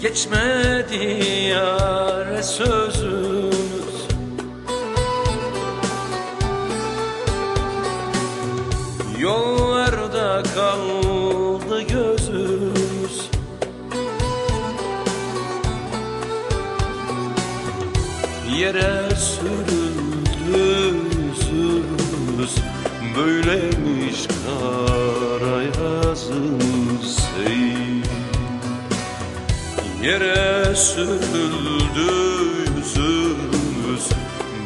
Geçmedi yâre sözümüz. Yollarda kaldı gözümüz. Yere sürüldü yüzümüz. Böyleymiş kara Yere sürüldü yüzümüz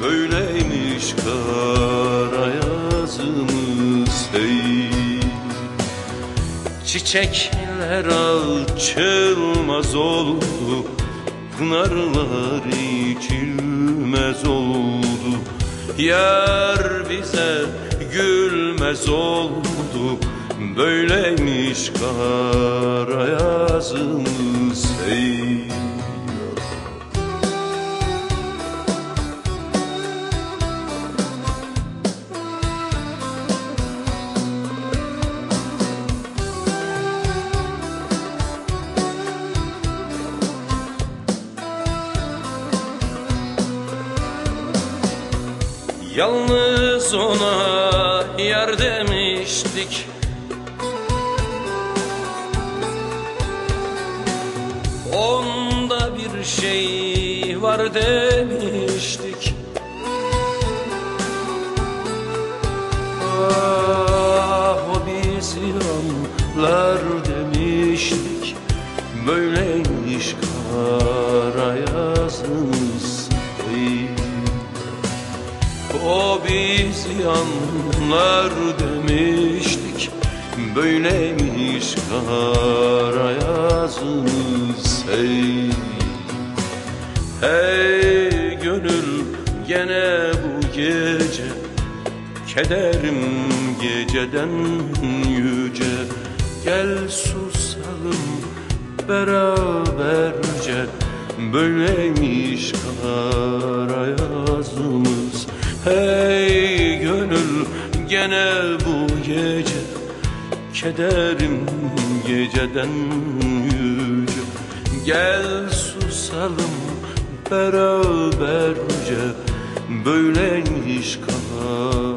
Böyleymiş kara yazımız hey. Çiçekler açılmaz oldu Pınarlar içilmez oldu. Yar bize gülmez oldu Böyleymiş kara yazımız hey Yalnız ona yar demiştik şey var demiştik. Ah o bizi anlar demiştik. Böyleymiş kara yazımız ey o bizi anlar demiştik. Böyleymiş kara yazımız hey Hey gönül gene bu gece Kederim geceden yüce. Gel susalım beraberce Böyleymiş kara yazımız Hey gönül gene bu gece Kederim geceden yüce. Gel susalım beraberce Böyleymiş kara yazımız